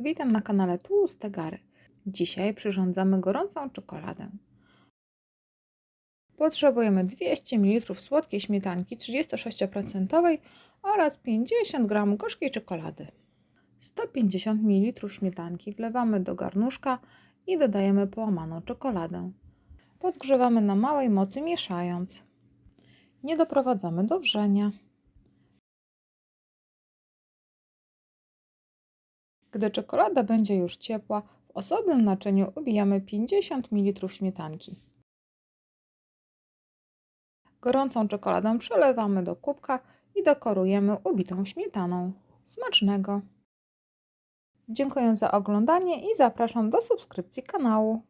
Witam na kanale Tłuste Gary. Dzisiaj przyrządzamy gorącą czekoladę. Potrzebujemy 200 ml słodkiej śmietanki 36% oraz 50 g gorzkiej czekolady. 150 ml śmietanki wlewamy do garnuszka i dodajemy połamaną czekoladę. Podgrzewamy na małej mocy mieszając. Nie doprowadzamy do wrzenia. Gdy czekolada będzie już ciepła, w osobnym naczyniu ubijamy 50 ml śmietanki. Gorącą czekoladę przelewamy do kubka i dekorujemy ubitą śmietaną. Smacznego! Dziękuję za oglądanie i zapraszam do subskrypcji kanału.